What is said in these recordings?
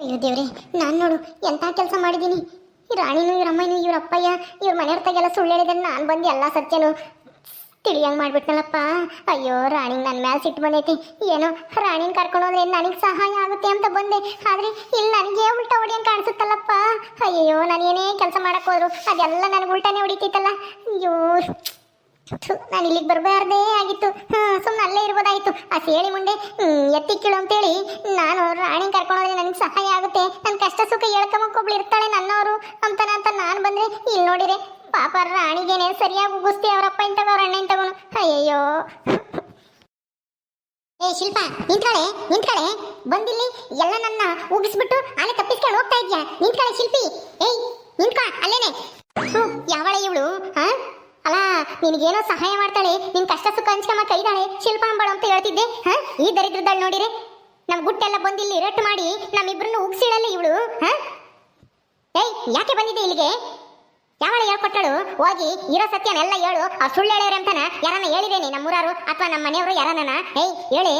ಅಯ್ಯೋ ದೇವ್ರೆ, ನಾನು ನೋಡು ಎಂಥ ಕೆಲಸ ಮಾಡಿದ್ದೀನಿ? ರಾಣಿನೂ ಇವ್ರ ಅಮ್ಮನೂ ಇವ್ರ ಅಪ್ಪಯ್ಯ, ಇವ್ರ ಮನೆಯವ್ರತಾಗೆಲ್ಲ ಸುಳ್ಳು ಹೇಳಿದ್ರೆ ನಾನು ಬಂದು ಎಲ್ಲ ಸತ್ಯನು ತಿಳಿಯಂಗೆ ಮಾಡ್ಬಿಟ್ನಲ್ಲಪ್ಪ. ಅಯ್ಯೋ, ರಾಣಿಗೆ ನನ್ನ ಮ್ಯಾಲೆ ಸಿಟ್ಟು ಬಂದೈತಿ. ಏನೋ, ರಾಣಿನ ಕರ್ಕೊಂಡು ಹೋದ್ರೆ ನನಗೆ ಸಹಾಯ ಆಗುತ್ತೆ ಅಂತ ಬಂದೆ. ಆದರೆ ಇಲ್ಲಿ ನನಗೆ ಉಲ್ಟಾ ಹೊಡಿಯಂಗೆ ಕಾಣಿಸುತ್ತಲ್ಲಪ್ಪ. ಅಯ್ಯೋ ನಾನು ಏನೇ ಕೆಲಸ ಮಾಡಕ್ಕೆ ಹೋದ್ರು ಅದೆಲ್ಲ ನನಗೆ ಉಲ್ಟಾನೇ ಹೊಡಿತೈತಲ್ಲ. ಅಯ್ಯೋ ನಾನು ಇಲ್ಲಿಗೆ ಬರಬಾರ್ದೇ ಆಗಿತ್ತು. ಸುಮ್ಮನೆ ಅಲ್ಲೇ ಇರ್ಬೋದಾಯ್ತು. ಆ ಸೇಳಿ ಎತ್ತಿ ಅಂತ ಅಂತೇಳಿ ನಾನು ರಾಣಿ ಕರ್ಕೊಂಡೋದ್ರೆ ನನಗೆ ಸಹಾಯ ಆಗುತ್ತೆ. ನನ್ನ ಕಷ್ಟ ಸುಖ ಹೇಳ್ಕೊಂಬಕ್ಕೊಬ್ಳು ಇರ್ತಾಳೆ ನನ್ನವರು ಅಂತಾನ ಅಂತ ನಾನು ಬಂದ್ರೆ ಇಲ್ಲಿ ನೋಡಿರೆ ಪಾಪ ರಾಣಿಗೇನೆ ಸರಿಯಾಗಿ ಉಗಿಸ್ತಿ ಅವರಪ್ಪ ಇಂತವ ಅವ್ರ ಅಣ್ಣ ತಗೋನು. ಅಯ್ಯಯ್ಯೋ. ಏ, ಶಿಲ್ಪ, ನಿಂತ್ಕಳೆ ನಿಂತ್ಕಳೆ. ಬಂದಿಲ್ಲಿ ಎಲ್ಲ ನನ್ನ ಉಗಿಸ್ಬಿಟ್ಟು ಆನೆ ತಪ್ಪಿಸ್ಕೊಂಡು ಹೋಗ್ತಾ ಇದ್ಯಾ? ನಿಂತ್ಕಳೆ ಶಿಲ್ಪಿ. ಏಯ್, ನಿಂತ್ಕ, ಅಲ್ಲೇನೆ. ಯಾವಳೆ ಇವಳು ಹಾ ಅಲ್ಲ ನಿನಗೇನೋ ಸಹಾಯ ಮಾಡ್ತಾಳೆ, ನಿನ್ ಕಷ್ಟ ಸುಖ ಹಂಚ್ಕಮ್ಮ ಕೈದಾಳೆ ಶಿಲ್ಪ ಅಂಬಳು ಅಂತ ಹೇಳ್ತಿದ್ದೆ, ಹ? ಈ ದರಿದ್ರದಳು ನೋಡಿರಿ? ನಮ್ ಗುಟ್ಟೆಲ್ಲ ಬಂದಿಲ್ಲಿ ರಟ್ಟು ಮಾಡಿ, ನಮ್ಮಿಬ್ರನ್ನ ಉಗ್ಸಿಳಲ್ಲಿ ಇವಳು, ಹಾ? ಏಯ್, ಯಾಕೆ ಬಂದಿದ್ದೆ ಇಲ್ಲಿಗೆ? ಯಾವಳ ಹೇಳ್ಕೊಟ್ಟಳು ಹೋಗಿ, ಇರೋ ಸತ್ಯನೆಲ್ಲ ಹೇಳು, ಆ ಸುಳ್ಳು ಹೇಳ್ಯಾರ ಅಂತಾನ ಯಾರನ್ನ ಹೇಳಿದೇನೆ ನಮ್ಮೂರಾರು, ಅಥವಾ ನಮ್ಮ ಮನೆಯವರು ಯಾರನ್ನ ಏಯ್, ಹೇಳಿ.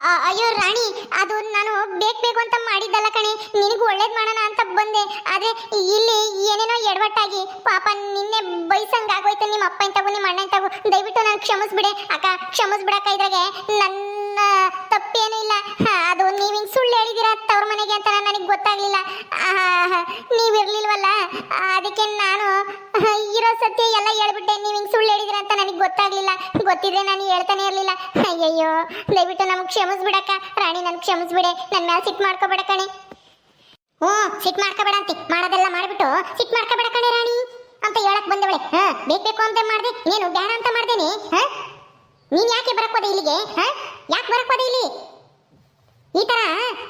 ಅಯ್ಯೋ ರಾಣಿ, ಅದು ನಾನು ಬೇಕು ಬೇಕು ಅಂತ ಮಾಡಿದ್ದಲ್ಲ ಕಣೆ. ನಿನಗೆ ಒಳ್ಳೇದು ಮಾಡೋಣ ಅಂತ ಬಂದೆ. ಆದರೆ ಇಲ್ಲಿ ಏನೇನೋ ಎಡವಟ್ಟಾಗಿ. ಪಾಪ ನಿನ್ನೆ ಬೈಸಂಗೆ ಆಗೋಯ್ತು ನಿಮ್ಮ ಅಪ್ಪ ಇಂತಾಗು ನಿಮ್ಮ ಅಣ್ಣ ಇಂತಾಗು ದಯವಿಟ್ಟು ನಾನು ಕ್ಷಮಿಸ್ಬಿಡೆ. ಅಕ್ಕ, ಕ್ಷಮಿಸ್ಬಿಡಕ್ಕ ಇದ್ರಾಗೆ. ನನ್ನ ತಪ್ಪೇನೂ ಇಲ್ಲ. ಅದು ನೀವು ಹಿಂಗೆ ಸುಳ್ಳು ಹೇಳಿದಿರ ತವ್ರ ಮನೆಗೆ ಅಂತ ನನಗೆ ಗೊತ್ತಾಗ್ಲಿಲ್ಲ. ನೀವು ಇರಲಿಲ್ವಲ್ಲ? ಅದಕ್ಕೆ ನಾನು ಸತ್ಯ ಎಲ್ಲ ಹೇಳ್ಬಿಟ್ಟೆ. ನೀವು ಹಿಂಗೆ ಸುಳ್ಳು ಹೇಳಿದಿರ ಅಂತ ನನಗೆ ಗೊತ್ತಾಗ್ಲಿಲ್ಲ. ಗೊತ್ತಿದ್ರೆ ನಾನು ಹೇಳ್ತಾನೆ ಇರಲಿಲ್ಲ. ಅಯ್ಯಯ್ಯೋ, ದಯವಿಟ್ಟು ನಮ್ಗೆ ಕ್ಷಮಿಸ್ಬಿಡಕ್ಕ. ರಾಣಿ ನನ್ಗೆ ಕ್ಷಮಿಸ್ಬಿಡೆ. ನನ್ನ ಮೇಲೆ ಸಿಟ್ಟು ಮಾಡ್ಕೋಬೇಡ ಕಣೆ. ಹ್ಞೂ ಸಿಟ್ಟು ಮಾಡ್ಕೋಬೇಡ ಅಂತಿ. ಮಾಡೋದೆಲ್ಲ ಮಾಡ್ಬಿಟ್ಟು ಸಿಟ್ಟು ಮಾಡ್ಕೋಬೇಡ ಕಣೆ ರಾಣಿ. ಅಂತ ಹೇಳಕ್ ಬಂದವಳೆ. ಹಾ, ಬೇಕು ಅಂತ ಮಾಡ್ದೆ. ನೀನು ಬೇಡ ಅಂತ ಮಾಡ್ದೇನೆ. ಹಾ? ನೀನ್ ಯಾಕೆ ಬರಕ್ ಇಲ್ಲಿಗೆ? ಹಾ? ಯಾಕೆ ಬರಕ್ ಇಲ್ಲಿ? ಈ ತರ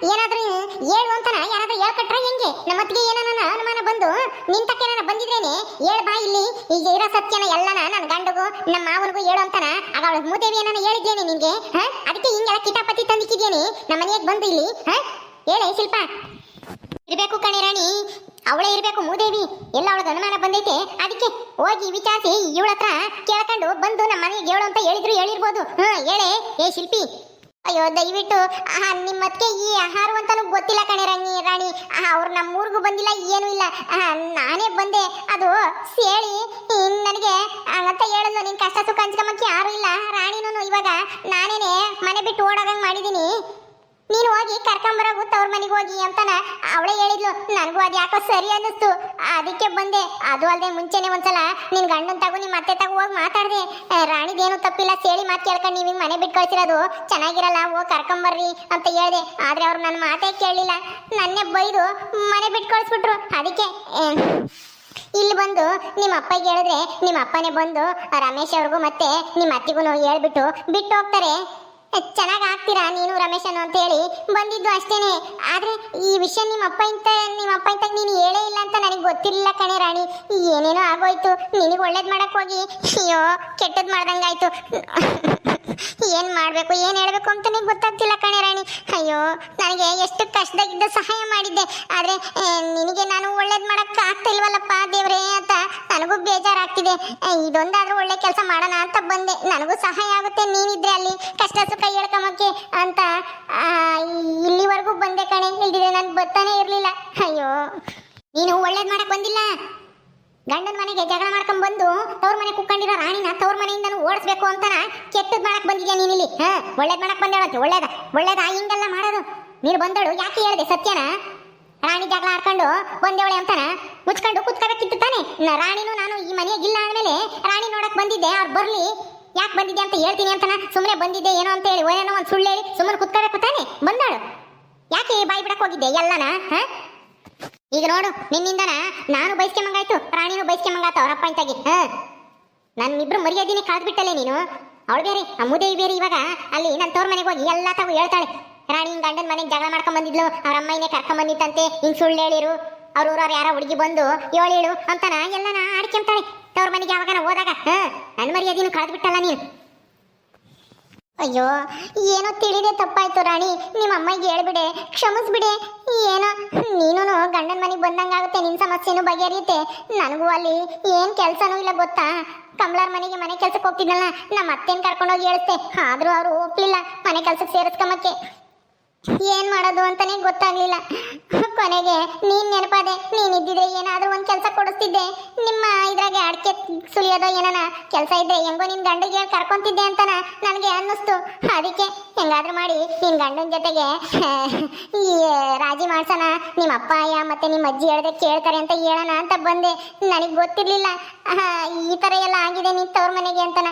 ಏನಾದ್ರೂ ಹೇಳು ಅಂತನ ಯಾರಾದ್ರೂ ಹೇಳ್ಕಟ್ರೆ ಹೆಂಗೆ? ನಮ್ಮತ್ತಿಗೆ ಏನಾನ ಅನುಮಾನ ಬಂದು ನಿಂತಕ್ಕೆ ನಾನು ಬಂದಿದ್ರೇನೆ? ಹೇಳ್ ಬಾ ಇಲ್ಲಿ. ಈಗ ಇರೋ ಸತ್ಯನ ಎಲ್ಲನ ನನ್ನ ಗಂಡಗೂ, ನಮ್ಮ ಮಾವನಿಗೂ ಹೇಳು ಅಂತಾನ ಆಗ ಅವಳ ಮೂದೇವಿ ಏನಾನ ಹೇಳಿದ್ದೇನೆ ನಿನ್ಗೆ? ಹ? ಅದಕ್ಕೆ ಹಿಂಗೆಲ್ಲ ಕಿತಾಪತಿ ತಂದಿಕ್ಕಿದ್ದೇನೆ ನಮ್ಮ ಮನೆಗೆ ಬಂದು ಇಲ್ಲಿ. ಹ? ಹೇಳೆ ಶಿಲ್ಪ. ಇರಬೇಕು ಕಣೆ ರಾಣಿ. ಅವಳೇ ಇರಬೇಕು ಮೂದೇವಿ ಎಲ್ಲ ಅವಳಿಗೆ ಅನುಮಾನ ಬಂದೈತೆ. ಅದಕ್ಕೆ ಹೋಗಿ ವಿಚಾರಿಸಿ ಇವಳ ಹತ್ರ ಕೇಳ್ಕೊಂಡು ಬಂದು ನಮ್ಮ ಮನೆಗೆ ಹೇಳು ಅಂತ ಹೇಳಿದ್ರು ಹೇಳಿರ್ಬೋದು. ಹ್ಮ್ ಹೇಳೆ. ಏ ಶಿಲ್ಪಿ ಅಯ್ಯೋ, ದಯವಿಟ್ಟು ನಿಮ್ಮ ಮತ್ತೆ ಈ ಆಹಾರ ಅಂತಾನು ಗೊತ್ತಿಲ್ಲ ಕಣೆ ರಾಣಿ ರಾಣಿ. ಅವ್ರು ನಮ್ಮ ಊರಿಗೂ ಬಂದಿಲ್ಲ, ಏನೂ ಇಲ್ಲ. ನಾನೇ ಬಂದೆ. ಅದು ಸೇಳಿ ನನಗೆ ಅಂತ ಹೇಳಲ್ಲ ನಿನ್ ಕಷ್ಟ ಸುಖ ಹಂಚ್ಕೊಂಬಕ್ಕೆ ಯಾರು ಇಲ್ಲ. ರಾಣಿನೂ ಇವಾಗ ನಾನೇನೆ ಮನೆ ಬಿಟ್ಟು ಓಡೋಗಂಗ್ ಮಾಡಿದೀನಿ ನೀನು ಹೋಗಿ ಕರ್ಕೊಂಬರೋಗು ತವ್ರ ಮನೆಗೆ ಹೋಗಿ ಅಂತಾನ ಅವಳೇ ಹೇಳಿದ್ಲು. ನನಗೂ ಅದು ಯಾಕೋ ಸರಿ ಅನ್ನಿಸ್ತು. ಅದಕ್ಕೆ ಬಂದೆ. ಅದು ಅಲ್ಲದೆ ಮುಂಚೆನೆ ಒಂದ್ಸಲ ನಿನ್ನ ಗಂಡನ ತಗೋ ನಿಮ್ಮ ಅತ್ತೆ ತಗೋ ಹೋಗಿ ಮಾತಾಡಿದೆ. ರಾಣಿದೇನು ತಪ್ಪಿಲ್ಲ, ಸೇಳಿ ಮಾತು ಕೇಳ್ಕೊಂಡು ನೀವು ಮನೆ ಬಿಟ್ಟು ಕಳ್ಸಿರೋದು. ಚೆನ್ನಾಗಿರಲ್ಲ, ಹೋಗಿ ಕರ್ಕೊಂಬರ್ರಿ ಅಂತ ಹೇಳಿದೆ. ಆದರೆ ಅವ್ರು ನನ್ನ ಮಾತೇ ಕೇಳಲಿಲ್ಲ ನನ್ನೇ ಬೈದು ಮನೆ ಬಿಟ್ಟು ಕಳಿಸ್ಬಿಟ್ರು. ಅದಕ್ಕೆ ಇಲ್ಲಿ ಬಂದು ನಿಮ್ಮ ಅಪ್ಪಗೆ ಹೇಳಿದ್ರೆ ನಿಮ್ಮ ಅಪ್ಪನೇ ಬಂದು ರಮೇಶ್ ಅವ್ರಿಗೂ ಮತ್ತೆ ನಿಮ್ಮ ಅತ್ತಿಗೂ ಹೇಳ್ಬಿಟ್ಟು ಬಿಟ್ಟು ಹೋಗ್ತಾರೆ. ಚೆನ್ನಾಗಿ ಆಗ್ತೀರಾ ನೀನು ರಮೇಶನು ಅಂತ ಹೇಳಿ ಬಂದಿದ್ದು ಅಷ್ಟೇನೆ. ಆದ್ರೆ ಈ ವಿಷಯ ನಿಮ್ಮ ಅಪ್ಪ ಇಂತ, ನಿಮ್ಮ ಅಪ್ಪ ಇಂತ ನೀನು ಹೇಳೇ ಇಲ್ಲ ಅಂತ ನನಗೆ ಗೊತ್ತಿರಲಿಲ್ಲ ಕಣೆ ರಾಣಿ. ಏನೇನೋ ಆಗೋಯ್ತು, ನಿನಗೆ ಒಳ್ಳೇದು ಮಾಡಕ್ ಹೋಗಿ. ಅಯ್ಯೋ, ಕೆಟ್ಟದ್ ಮಾಡ್ದಂಗಾಯ್ತು ಮಾಡಬೇಕು, ಏನು ಹೇಳಬೇಕು ಅಂತ ಅಂತಾನೆ ಗೊತ್ತಾಗ್ತಿಲ್ಲ ಕಣೆ ರಾಣಿ. ಅಯ್ಯೋ, ನನಗೆ ಎಷ್ಟು ಕಷ್ಟದಾಗಿದ್ದ ಸಹಾಯ ಮಾಡಿದ್ದೆ. ಆದ್ರೆ ನಿನಗೆ ನಾನು ಒಳ್ಳೇದು ಮಾಡಕ್ ಆಗ್ತಾ ಇಲ್ವಲ್ಲಪ್ಪ ದೇವ್ರೇ? ಆ, ಇದೊಂದಾದ್ರೂ ಒಳ್ಳೆ ಕೆಲಸ ಮಾಡೋಣ ಅಂತ ಬಂದೆ. ನನಗೂ ಸಹಾಯ ಆಗುತ್ತೆ ನೀನಿದ್ರೆ ಅಲ್ಲಿ ಕಷ್ಟ ಸುಖ ಹೇಳ್ಕೊಂಬಕ್ಕೆ ಅಂತ. ಇಲ್ಲಿವರೆಗೂ ಬಂದೆ ಕಣೆ. ಇಲ್ದಿದ್ರೆ ನಾನು ಬರ್ತಾನೆ ಇರಲಿಲ್ಲ. ಅಯ್ಯೋ ನೀನು ಒಳ್ಳೇದು ಮಾಡಕ್ಕೆ ಬಂದಿಲ್ಲ? ಗಂಡನ ಮನೆಗೆ ಜಗಳ ಮಾಡ್ಕೊಂಡ್ ಬಂದು ತವ್ರ ಮನೆ ಕುಕ್ಕೊಂಡಿರೋ ರಾಣಿನ ತವ್ರ ಮನೆಯಿಂದ ಓಡಿಸ್ಬೇಕು ಅಂತನ ಕೆಟ್ಟದ್ ಮಾಡಕ್ ಬಂದಿದ್ಯಾ ಇಲ್ಲಿ ಹಾ ಒಳ್ಳೇದ್ ಮಾಡಕ್ ಬಂದೇಳಂತೆ ಒಳ್ಳೇದ ಒಳ್ಳೇದ. ಹಿಂಗೆಲ್ಲ ಮಾಡೋದು. ನೀನು ಬಂದಳು. ಯಾಕೆ ಹೇಳಿದೆ ಸತ್ಯನ? ರಾಣಿ ಜಗಳ ಆಡ್ಕೊಂಡು ಬಂದೇವಳೆ ಅಂತಾನ? ಮುಚ್ಕೊಂಡು ಕುತ್ಕೋಬೇಕಿತ್ತು ತಾನೆ ರಾಣಿನೂ ನಾನು ಈ ಮನೆಯಾಗಿಲ್ಲ ಆದ್ಮೇಲೆ ರಾಣಿ ನೋಡಕ್ ಬಂದಿದ್ದೆ, ಅವ್ರು ಬರ್ಲಿ. ಯಾಕೆ ಬಂದಿದ್ದೆ ಅಂತ ಹೇಳ್ತೀನಿ ಅಂತನ? ಸುಮ್ಮನೆ ಬಂದಿದ್ದೆ ಏನೋ ಅಂತ ಹೇಳಿ ಓನೇನೋ ಒಂದು ಸುಳ್ಳು ಹೇಳಿ ಸುಮ್ಮನೆ ಕುತ್ಕೋಬೇಕು ತಾನೆ ಬಂದಾಳು. ಯಾಕೆ ಬಾಯಿ ಬಿಡಕ್ ಹೋಗಿದ್ದೆ ಎಲ್ಲನ, ಹಾ? ಈಗ ನೋಡು, ನಿನ್ನಿಂದನ ನಾನು ಬೈಸ್ಕೊಂಬಂಗಾಯ್ತು ರಾಣಿನೂ ಮಂಗಾಯ್ತು ಅವರಪ್ಪ ಇಂತಾಗಿ, ಹ? ನನ್ನಿಬ್ರು ಮರ್ಯಾದಿನೇ ಕಳೆದ್ಬಿಟ್ಟಲೆ ನೀನು? ಅವಳು ಬೇರೆ, ಆ ಮುದೇವಿ ಬೇರೆ ಇವಾಗ ಅಲ್ಲಿ ನನ್ನ ತೋರ್ ಮನೆಗೆ ಹೋಗಿ ಎಲ್ಲ ತಗೋ ಹೇಳ್ತಾಳೆ. ರಾಣಿ ಹಿಂಗ್ ಗಂಡನ ಮನೆಗೆ ಜಗಳ ಮಾಡ್ಕೊಂಡ್ ಬಂದಿದ್ಲು, ಅವ್ರ ಅಮ್ಮನೇ ಕರ್ಕೊಂಡ್ ಬಂದಿತ್ತಂತೆ, ಹಿಂಗ್ ಸುಳ್ಳು ಹೇಳಿರು. ಅವ್ರ ಊರವ್ರು ಯಾರೋ ಹುಡುಗಿ ಬಂದು, ಏಳು ಏಳೇಳು ಅಂತನ, ಎಲ್ಲನ ಆಡ್ಕೊಂತಾಳೆ ತವ್ರ ಮನೆಗೆ ಯಾವಾಗ ಹೋದಾಗ, ಹ ನನ್ನ ಕಳೆದು ಬಿಟ್ಟಲ್ಲ ನೀನು. ಅಯ್ಯೋ, ಏನೋ ತಿಳಿದೆ ತಪ್ಪಾಯ್ತು ರಾಣಿ. ನಿಮ್ಮ ಅಮ್ಮಗೆ ಹೇಳ್ಬಿಡೆ, ಕ್ಷಮಿಸ್ಬಿಡೆ. ಏನೋ ನೀನು ಗಂಡನ ಮನೆಗೆ ಬಂದಂಗಾಗುತ್ತೆ ನಿನ್ನ ಸಮಸ್ಯೆನೂ ಬಗೆಹರಿಯುತ್ತೆ. ನನಗೂ ಅಲ್ಲಿ ಏನು ಕೆಲಸನೂ ಇಲ್ಲ ಗೊತ್ತಾ? ಕಮಲಾರ್ ಮನೆಗೆ ಮನೆ ಕೆಲ್ಸಕ್ಕೆ ಹೋಗ್ತಿದ್ನಲ್ಲ ನಮ್ಮ ಅತ್ತೆನ ಕರ್ಕೊಂಡೋಗಿ ಹೇಳ್ತೆ ಆದರೂ ಅವರು ಒಪ್ಲಿಲ್ಲ ಮನೆ ಕೆಲ್ಸಕ್ಕೆ ಸೇರಿಸ್ಕೊಂಬಕ್ಕೆ ಏನ್ ಮಾಡೋದು ಅಂತಾನೆ ಗೊತ್ತಾಗ್ಲಿಲ್ಲ. ಕೊನೆಗೆ ನೀನ್ ನೆನಪಾದೆ, ನೀನ್ ಇದ್ದಿದ್ರೆ ಏನಾದ್ರೂ ಒಂದ್ ಕೆಲಸ ಕೊಡಿಸ್ತಿದ್ದೆ. ನಿಮ್ಮ ಇದ್ರಾಗೆ ಅಡ್ಕೆ ಸುಳಿಯೋದೋ ಏನನ ಕೆಲಸ ಇದ್ರೆ ಹೆಂಗೋ ನಿನ್ ಗಂಡಿಗೆ ಕರ್ಕೊಂತಿದ್ದೆ ಅಂತನ ನನಗೆ ಅನ್ನಿಸ್ತು. ಅದಕ್ಕೆ ಹೆಂಗಾದ್ರೂ ಮಾಡಿ, ನಿನ್ ಗಂಡನ ಜೊತೆಗೆ ಈ ರಾಜಿ ಮಾಡ್ಸೋಣ. ನಿಮ್ಮ ಅಯ್ಯ ಮತ್ತೆ ನಿಮ್ಮ ಅಜ್ಜಿ ಹೇಳ್ದೆ ಕೇಳ್ತಾರೆ ಅಂತ ಹೇಳೋಣ ಅಂತ ಬಂದೆ. ನನಗೆ ಗೊತ್ತಿರ್ಲಿಲ್ಲ. ಈ ತರ ಎಲ್ಲ ಆಗಿದೆ ನಿನ್ ತವ್ರ ಮನೆಗೆ ಅಂತನ.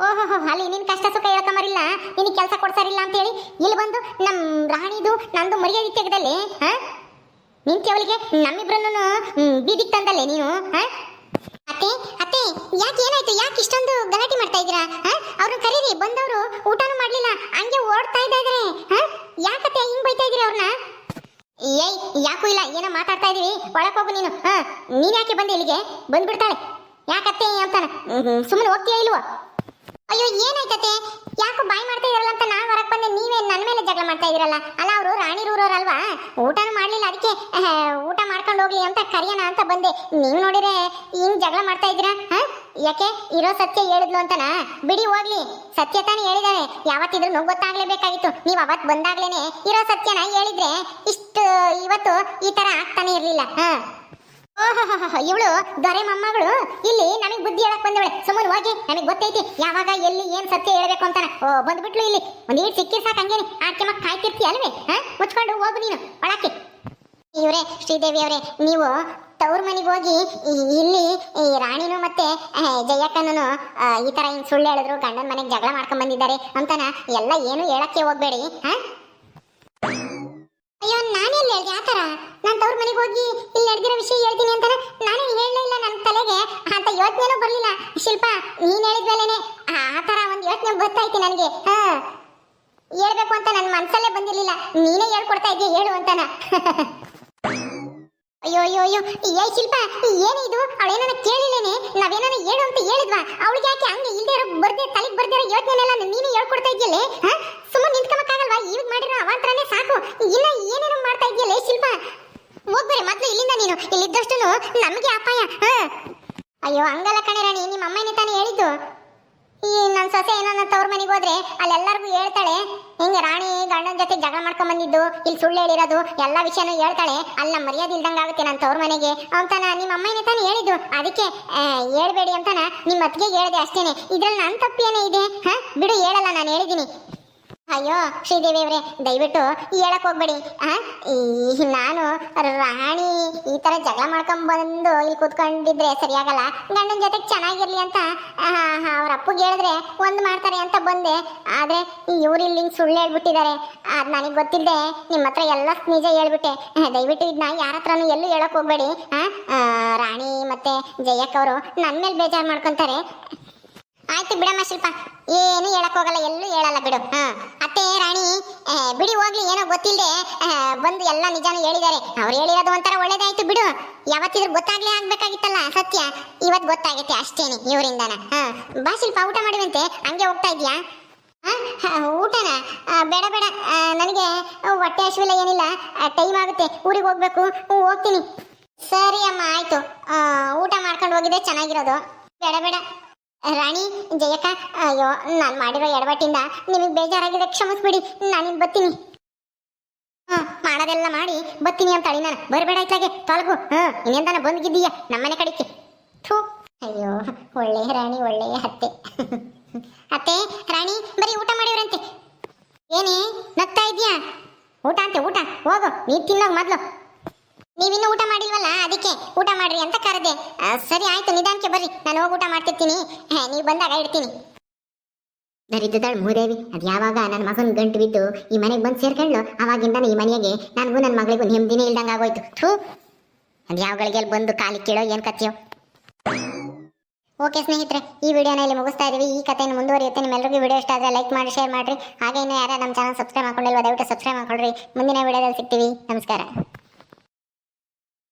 ಓಹೋ ಅಲ್ಲಿ ನಿನ್ ಕಷ್ಟ ಸುಖ ಹೇಳ್ಕೊಂಬರಿಲ್ಲ. ನಿನಗೆ ಕೆಲಸ ಕೊಡ್ಸಾರಿಲ್ಲ ಅಂತ ಹೇಳಿ ಇಲ್ಲಿ ಬಂದು ನಮ್ಮ ರಾಣಿದು ನಂದು ಮರ್ಯಾದೆ ತೆಗೆದಲ್ಲಿ, ಹಾ? ನಿನ್ ಕೇವಲಿಗೆ ನಮ್ಮಿಬ್ರನ್ನು ಬೀದಿಗೆ ತಂದಲ್ಲೇ ನೀನು ಹಾ? ಅತ್ತೆ ಅತ್ತೆ, ಯಾಕೆ ಏನಾಯ್ತು? ಯಾಕೆ ಇಷ್ಟೊಂದು ಗಲಾಟೆ ಮಾಡ್ತಾ ಇದ್ದೀರಾ, ಹಾ? ಅವ್ರನ್ನ ಕರೀರಿ, ಬಂದವರು ಊಟನೂ ಮಾಡ್ಲಿಲ್ಲ, ಹಂಗೆ ಓಡ್ತಾ ಇದ್ದಾರೆ, ಹಾ? ಯಾಕತ್ತೆ ಹಿಂಗ್ ಬೈತಾ ಇದ್ರಿ ಅವ್ರನ್ನ? ಏಯ್, ಯಾಕೂ ಇಲ್ಲ, ಏನೋ ಮಾತಾಡ್ತಾ ಇದೀವಿ ಒಳಕ್ ಹೋಗು ನೀನು, ಹಾ? ನೀನ್ ಯಾಕೆ ಬಂದೆ ಇಲ್ಲಿಗೆ? ಬಂದ್ಬಿಡ್ತಾಳೆ. ಯಾಕತ್ತೆ ಅಂತಾನ. ಸುಮ್ಮನೆ ಹೋಗ್ತೀಯಾ ಇಲ್ವೋ? ಅಯ್ಯೋ ಏನಾಯ್ತತೆ ಯಾಕೋ ಬಾಯ್ ಮಾಡ್ತಾ ಇದ್ರಲ್ಲ ಅಂತ ನಾನು ಹೊರಗೆ ಬಂದೆ, ನೀವೇ ನನ್ನ ಮೇಲೆ ಜಗಳ ಮಾಡ್ತಾ ಇದ್ರಲ್ಲ ಅಲ್ಲ, ಅವರು ರಾಣಿ ರೂರವ್ರಲ್ವಾ ಊಟನೂ ಮಾಡ್ಲಿಲ್ಲ, ಅದಕ್ಕೆ ಊಟ ಮಾಡ್ಕೊಂಡು ಹೋಗ್ಲಿ ಅಂತ ಕರಿಯೋಣ ಅಂತ ಬಂದೆ. ನೀವು ನೋಡಿದ್ರೆ ಹಿಂಗ್ ಜಗಳ ಮಾಡ್ತಾ ಇದ್ದೀರಾ? ಹಾಂ? ಯಾಕೆ? ಇರೋ ಸತ್ಯ ಹೇಳಿದ್ಲು ಅಂತನಾ? ಬಿಡಿ, ಹೋಗ್ಲಿ. ಸತ್ಯ ತಾನೇ ಹೇಳಿದಾರೆ. ಯಾವತ್ತಿದ್ರು ಗೊತ್ತಾಗ್ಲೇಬೇಕಾಗಿತ್ತು. ನೀವು ಅವತ್ತು ಬಂದಾಗ್ಲೇನೆ ಇರೋ ಸತ್ಯನ ಹೇಳಿದ್ರೆ ಇಷ್ಟು, ಇವತ್ತು ಈ ತರ ಆಗ್ತಾನೆ ಇರಲಿಲ್ಲ. ಹಾ. ಇವಳು ದೊರೆ ಮೊಮ್ಮಗಳು. ಇಲ್ಲಿ ನಮಗೆ ಬುದ್ಧಿ ಹೇಳಕ್ ಬಂದವಳೆ. ಸುಮ್ಮನೆ ಹೋಗಿ ನಮಗೆ ಗೊತ್ತೈತಿ. ಯಾವಾಗ, ಎಲ್ಲಿ, ಏನ್ ಸತ್ಯ ಹೇಳ್ಬೇಕು ಅಂತಾನೆ. ಓ, ಬಂದ್ಬಿಟ್ಲು ಇಲ್ಲಿ. ಒಂದ್ ಈಟ್ ಸಿಕ್ಕಿ ಸಾಕು ಹಂಗೇನೆ. ಆಕೆ ಮಕ್ಕ ಕಾಯ್ತಿರ್ತಿ ಅಲ್ವೇ? ಮುಚ್ಕೊಂಡು ಹೋಗು ನೀನು. ಒಳಕ್ಕೆ. ಇವ್ರೆ, ಶ್ರೀದೇವಿ ಅವರೇ, ನೀವು ತವ್ರ ಮನೆಗೆ ಹೋಗಿ ಇಲ್ಲಿ ಈ ರಾಣಿನು ಮತ್ತೆ ಜಯಕ್ಕನೂ ಈ ತರ ಹಿಂಗ್ ಸುಳ್ಳು ಹೇಳಿದ್ರು, ಗಂಡನ ಮನೆಗೆ ಜಗಳ ಮಾಡ್ಕೊಂಡ್ ಬಂದಿದ್ದಾರೆ ಅಂತಾನ ಎಲ್ಲ ಏನು ಹೇಳಕ್ಕೆ ಹೋಗ್ಬೇಡಿ, ಹಾ? ನಾನೆಲ್ಲ ಹೇಳ್ದೆ ನಾನು ತವ್ರ ಮನೆಗೆ ಹೋಗಿ ಇಲ್ಲಿ ನಡೆದಿರೋ ವಿಷಯ ಹೇಳ್ತೀನಿ ಅಂತಾನೆ ನಾನೇ ಹೇಳಲೇ ಇಲ್ಲ ನನ್ನ ತಲೆಗೆ. ಅಂತ ಯೋಚನೆನೂ ಬರಲಿಲ್ಲ. ಶಿಲ್ಪ, ನೀನು ಹೇಳಿದ್ಮೇಲೆ ಆ ಥರ ಒಂದು ಯೋಚನೆ ಗೊತ್ತಾಯ್ತು ನನಗೆ. ಹಾಂ. ಹೇಳ್ಬೇಕು ಅಂತ ನನ್ನ ಮನಸ್ಸಲ್ಲೇ ಬಂದಿರಲಿಲ್ಲ. ನೀನೇ ಹೇಳ್ಕೊಡ್ತಾ ಇದ್ದೀಯ ಹೇಳು ಅಂತಾನ. ಅಯ್ಯೋ ಅಯ್ಯೋ ಅಯ್ಯೋ. ಏ ಶಿಲ್ಪ ಏನಿದು ಅವಳೇನ ಕೇಳಿಲ್ಲೇನೆ. ನಾವೇನಾನ ಹೇಳು ಅಂತ ಹೇಳಿದ್ವಾ? ಅವಳಿಗೆ ಯಾಕೆ ಹಂಗೆ ಇಲ್ಲದೆ ಇರೋ, ಬರ್ದೇ, ತಲೆಗೆ ಬರ್ದಿರೋ ಯೋಚನೆನೆಲ್ಲ ನೀನೇ ಹೇಳ್ಕೊಡ್ತಾ ಇದೆಯಲ್ಲೇ ಹಾ ಸುಮ್ಮನೆ ನಿಂತ್ಕೊಳಕ್ಕಾಗಲ್ವಾ ಈಗ ಮಾಡಿರೋ ಅವಾಂತರನೇ ಸಾಕು ಇನ್ನ ಏನೇನೋ ಮಾಡ್ತಾ ಇದೆಯಲ್ಲೇ ಶಿಲ್ಪ ಹೋಗ್ಬೇರೆ ಮೊದ್ಲು ಇಲ್ಲಿಂದ ನೀನು ಇಲ್ಲಿದ್ದಷ್ಟು ನಮಗೆ ಅಪಾಯ. ಅಯ್ಯೋ, ಹಂಗಲ್ಲ ಕಣೆ ರಾಣಿ, ನಿಮ್ಮ ಅಮ್ಮನೇ ತಾನೇ ಹೇಳಿದ್ದು. ಈ ನನ್ನ ಸೊಸೆ ಏನೋ ನನ್ನ ತವ್ರ ಮನೆಗೆ ಹೋದ್ರೆ ಅಲ್ಲೆಲ್ಲರಿಗೂ ಹೇಳ್ತಾಳೆ. ಹಿಂಗೆ ರಾಣಿ ಗಂಡನ ಜೊತೆ ಜಗಳ ಮಾಡ್ಕೊಂಡ್ ಬಂದಿದ್ದು ಇಲ್ಲಿ ಸುಳ್ಳು ಹೇಳಿರೋದು, ಎಲ್ಲ ವಿಷಯನೂ ಹೇಳ್ತಾಳೆ. ಅಲ್ಲಿ ಮರ್ಯಾದೆ ಇಲ್ದಂಗಾಗುತ್ತೆ ನನ್ನ ತವ್ರ ಮನೆಗೆ ಅಂತಾನ ನಿಮ್ಮ ಅಮ್ಮನೇ ತಾನೇ ಹೇಳಿದ್ದು. ಅದಕ್ಕೆ ಹೇಳ್ಬೇಡಿ ಅಂತಾನ ನಿಮ್ಮ ಅತ್ತಿಗೆ ಹೇಳಿದೆ ಅಷ್ಟೇನೆ. ಇದ್ರಲ್ಲಿ ನನ್ನ ತಪ್ಪೇನೇ ಇದೆ? ಹಾ? ಬಿಡು, ಹೇಳಲ್ಲ, ನಾನು ಹೇಳಿದ್ದೀನಿ. ಅಯ್ಯೋ, ಶ್ರೀದೇವಿ ಅವರೇ, ದಯವಿಟ್ಟು ಹೇಳಕ್ ಹೋಗ್ಬೇಡಿ. ನಾನು ರಾಣಿ, ಈ ತರ ಜಗಳ ಮಾಡ್ಕೊಂಡ್ ಬಂದು ಇಲ್ಲಿ ಕೂತ್ಕೊಂಡಿದ್ರೆ ಸರಿಯಾಗಲ್ಲ? ಗಂಡನ ಜೊತೆ ಚೆನ್ನಾಗಿರ್ಲಿ ಅಂತ ಅವ್ರ ಅಪ್ಪಗೆ ಹೇಳಿದ್ರೆ ಒಂದ್ ಮಾಡ್ತಾರೆ ಅಂತ ಬಂದೆ. ಆದ್ರೆ ಇವ್ರು ಇಲ್ಲಿ ಸುಳ್ಳು ಹೇಳ್ಬಿಟ್ಟಿದ್ದಾರೆ. ಅದು ನನಗೆ ಗೊತ್ತಿದ್ದೆ ನಿಮ್ಮ ಹತ್ರ ಎಲ್ಲ ನಿಜ ಹೇಳ್ಬಿಟ್ಟೆ. ದಯವಿಟ್ಟು ಇದನ್ನ ಯಾರ ಹತ್ರನೂ ಎಲ್ಲೂ ಹೇಳಕ್ ಹೋಗ್ಬೇಡಿ. ರಾಣಿ ಮತ್ತೆ ಜಯಕ್ ಅವರು ನನ್ನ ಮೇಲೆ ಬೇಜಾರು ಮಾಡ್ಕೊಂತಾರೆ. ಆಯ್ತು ಬಿಡಮ್ಮ ಶಿಲ್ಪ, ಏನು ಹೇಳಕ್ ಹೋಗಲ್ಲ, ಎಲ್ಲೂ ಹೇಳಲ್ಲ ಬಿಡು. ಹಾ ಅತ್ತೆ ರಾಣಿ ಬಿಡಿ ಹೋಗ್ಲಿ, ಏನೋ ಗೊತ್ತಿಲ್ಲದೆ ಬಂದು ಎಲ್ಲ ನಿಜಾನ ಹೇಳಿದ್ದಾರೆ. ಅವ್ರು ಹೇಳಿರೋದು ಒಂಥರ ಒಳ್ಳೇದಾಯ್ತು ಬಿಡು. ಯಾವತ್ತಿದ್ರು ಗೊತ್ತಾಗ್ಲೇ ಆಗ್ಬೇಕಾಗಿತ್ತಲ್ಲ, ಸತ್ಯ? ಇವತ್ತು ಗೊತ್ತಾಗೈತೆ ಅಷ್ಟೇನೆ, ಇವರಿಂದನ. ಹಾ, ಬಾ ಶಿಲ್ಪ, ಊಟ ಮಾಡುವಂತೆ. ಹಂಗೆ ಹೋಗ್ತಾ ಇದೀಯಾ ಊಟನ? ಬೇಡ ಬೇಡ. ನನಗೆ ಹೊಟ್ಟೆ ಹಸಿವಿಲ್ಲ, ಏನಿಲ್ಲ. ಟೈಮ್ ಆಗುತ್ತೆ. ಊರಿಗೆ ಹೋಗ್ಬೇಕು. ಹೋಗ್ತೀನಿ. ಸರಿ ಅಮ್ಮ, ಆಯ್ತು. ಊಟ ಮಾಡ್ಕೊಂಡು ಹೋಗಿದ್ದೆ ಚೆನ್ನಾಗಿರೋದು. ಬೇಡ ಬೇಡ. ರಾಣಿ ಜಯಕ ಅಯ್ಯೋ, ನಾನು ಮಾಡಿರೋ ಎಡವಟ್ಟಿಂದ ನಿಮಗೆ ಬೇಜಾರಾಗಿದೆ, ಕ್ಷಮಿಸ್ಬಿಡಿ, ನಾನು ಬರ್ತೀನಿ. ಹಾ ಮಾಡೋದೆಲ್ಲ ಮಾಡಿ, ಬರ್ತೀನಿ ಅಂತ ಅಳಿ ನಾನು. ಬರಬೇಡ ಆಯ್ತಾಗೆ ತೊಲಗು ಹ್ಞೂ ಇನ್ನೇನು ತಾನೆ ಬಂದ್ಗಿದ್ದೀಯ ನಮ್ಮನೆ ಕಡೆಗೆ. ಥೂ. ಅಯ್ಯೋ ಒಳ್ಳೆಯ ರಾಣಿ ಒಳ್ಳೆಯ ಅತ್ತೆ. ಅತ್ತೆ, ರಾಣಿ, ಬರೀ ಊಟ ಮಾಡಿವ್ರಂತೆ. ಏನೇ, ನಗ್ತಾ ಇದೆಯಾ ಊಟ ಅಂತೆ, ಊಟ. ಹೋಗು ನೀ ತಿನ್ನೋ ಮೊದ್ಲು. ನೀವಿನ್ನೂ ಊಟ ಮಾಡಿಲ್ವಲ್ಲ? ಅದಕ್ಕೆ ಊಟ ಮಾಡ್ರಿ ಅಂತ ಕರೆದೆ. ಸರಿ ಆಯ್ತು ನಿಧಾನಕ್ಕೆ ಬರ್ರಿ. ನಾನು ಹೋಗಿ ಊಟ ಮಾಡ್ತಿರ್ತೀನಿ. ನೀವು ಬಂದಾಗ ಇಡ್ತೀನಿ. ನರಿದ್ದಾಳ ಮೂದೇವಿ ಅದು ಯಾವಾಗ ನನ್ನ ಮಗನ ಗಂಟು ಬಿದ್ದು ಈ ಮನೆಗೆ ಬಂದು ಸೇರ್ಕೊಂಡು ಅವಾಗಿಂದ ಈ ಮನೆಗೆ ನನಗೂ ನನ್ನ ಮಗಳಿಗೂ ನೆಮ್ಮದಿನೇ ಇಲ್ದಂಗೆ ಆಗೋಯ್ತು. ಥೂ! ಅದು ಯಾವಗಳಿಗೆ ಬಂದು ಕಾಲಿ ಕೇಳೋ ಏನು ಕತ್ತೀಯೋ ಓಕೆ ಸ್ನೇಹಿತರೆ ಈ ವಿಡಿಯೋನ ಇಲ್ಲಿ ಮುಗಿಸ್ತಾ ಇದೀವಿ. ಈ ಕಥೆಯನ್ನು ಮುಂದುವರಿಯುತ್ತೆ. ನಿಮ್ಮೆಲ್ಲರಿಗೂ ವಿಡಿಯೋ ಇಷ್ಟ ಆದರೆ ಲೈಕ್ ಮಾಡಿ ಶೇರ್ ಮಾಡಿರಿ. ಹಾಗೆ ಇನ್ನೂ ಯಾರು ನಮ್ಮ ಚಾನಲ್ ಸಬ್ಸ್ಕ್ರೈಬ್ ಮಾಡ್ಕೊಂಡಿಲ್ವ ದಯವಿಟ್ಟು ಸಬ್ಸ್ಕ್ರೈಬ್ ಮಾಡ್ಕೊಳ್ರಿ. ಮುಂದಿನ ವಿಡಿಯೋದಲ್ಲಿ ಸಿಗ್ತೀವಿ. ನಮಸ್ಕಾರ.